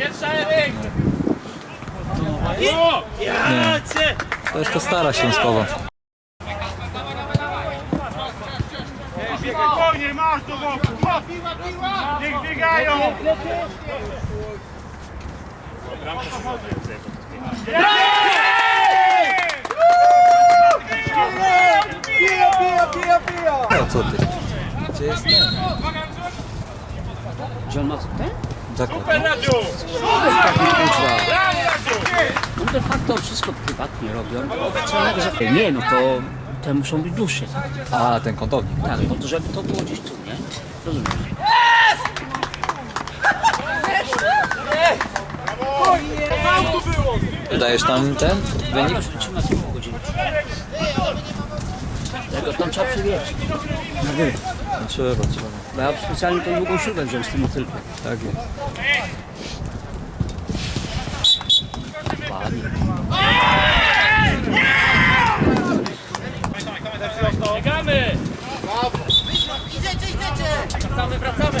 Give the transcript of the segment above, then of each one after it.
Nie. To jeszcze stara Śląskowa. Spokojnie, masz do boku! Niech biegają! Bija, bija, bija, bija! A co ty? Gdzie jest ten? Że on ma tutaj? Zakład. Super, Radziu. No de facto wszystko prywatnie robią. Oficjalnego za... Nie, no to te muszą być dłuższe. A, ten kątownik. Tak, bo to żeby to było gdzieś tu, nie? Rozumiesz? Dajesz tam ten wynik? Tego tam trzeba przywieźć. No, trzeba, trzeba. Bo ja specjalnie tą długą śrubę wziąłem z tym motylkiem. Tak jest. Ładnie. Biegamy! Wracamy, wracamy!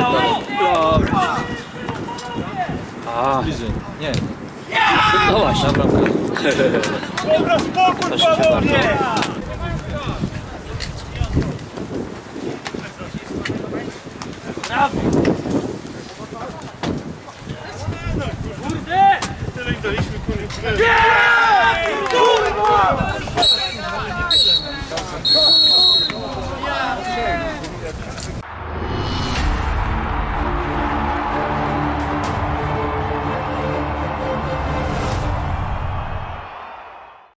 Bliżej. Nie, No właśnie. bramkę. Dobra, spokój, panowie. Tyle im daliśmy, kurde.